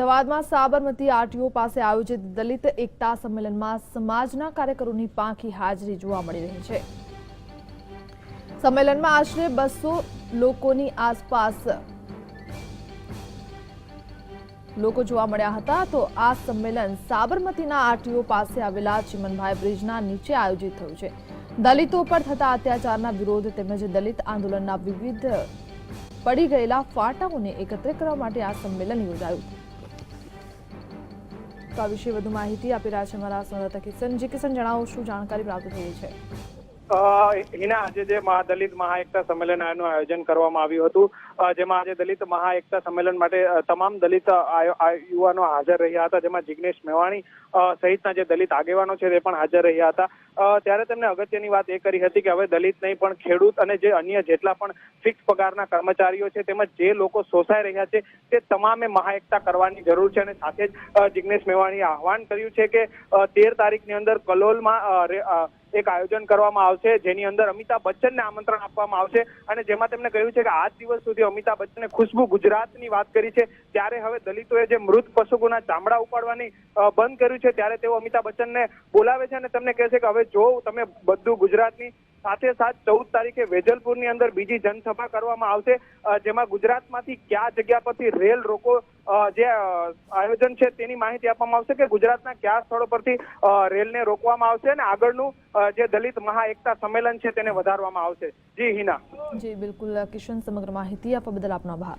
અમદાવાદમાં સાબરમતી આરટીઓ પાસે આયોજિત દલિત એકતા સંમેલનમાં સમાજના કાર્યકરોની પાંખી હાજરી જોવા મળી રહી છે. સંમેલનમાં આશરે બસો લોકોની આસપાસ લોકો જોવા મળ્યા હતા. તો આ સંમેલન સાબરમતીના આરટીઓ પાસે આવેલા ચિમનભાઈ બ્રિજના નીચે આયોજિત થયું છે. દલિતો પર થતા અત્યાચારના વિરોધ તેમજ દલિત આંદોલનના વિવિધ પડી ગયેલા ફાટાઓને એકત્રિત કરવા માટે આ સંમેલન યોજાયું. તો આ વિશે વધુ માહિતી આપી રહ્યા છે અમારા સંવાદદાતા કિશન. જે કિશન, જણાવો, શું જાણકારી પ્રાપ્ત થઈ છે? હિના, આજે જે મહાદલિત મહાએકતા સંમેલન આનું આયોજન કરવામાં આવ્યું હતું જેમાં આજે દલિત મહાએકતા સંમેલન માટે તમામ દલિત યુવાનો હાજર રહ્યા હતા, જેમાં જિગ્નેશ મેવાણી સહિતના જે દલિત આગેવાનો છે, તે પણ હાજર રહ્યા હતા. ત્યારે તેમને અગત્યની વાત એ કરી હતી કે હવે દલિત નહીં, પણ ખેડૂત અને જે અન્ય જેટલા પણ ફિક્સ પગારના કર્મચારીઓ છે, તેમજ જે લોકો શોષાઈ રહ્યા છે, તે તમામે મહાએકતા કરવાની જરૂર છે. અને સાથે જ જિગ્નેશ મેવાણીએ આહવાન કર્યું છે કે તેર તારીખની અંદર કલોલમાં એક આયોજન કરવામાં આવશે, જેની અંદર અમિતાભ બચ્ચનને આમંત્રણ આપવામાં આવશે. અને જેમાં તેમણે કહ્યું છે કે આજ દિવસ સુધી અમિતાભ બચ્ચને ખુશ્બુ ગુજરાતની વાત કરી છે. ત્યારે હવે દલિતોએ જે મૃત પશુઓના ચામડા ઉપાડવાની બંધ કર્યું છે, ત્યારે તેઓ અમિતાભ બચ્ચનને બોલાવે છે અને તેમને કહે છે કે હવે જો તમે બધું ગુજરાતની સાથે સાથ ચૌદ તારીખે વેજલપુરની અંદર બીજી જનસભા કરવામાં આવશે. જેમાં ગુજરાતમાંથી કયા જગ્યા પરથી રેલ રોકો જે આયોજન છે તેની માહિતી આપવામાં આવશે કે ગુજરાતના કયા સ્થળો પરથી રેલને રોકવામાં આવશે અને આગળનું જે દલિત મહાએકતા સંમેલન છે તેને વધારવામાં આવશે. જી, હિના. જી, બિલકુલ, કિશન, સમગ્ર માહિતી આપવા બદલ આપનો આભાર.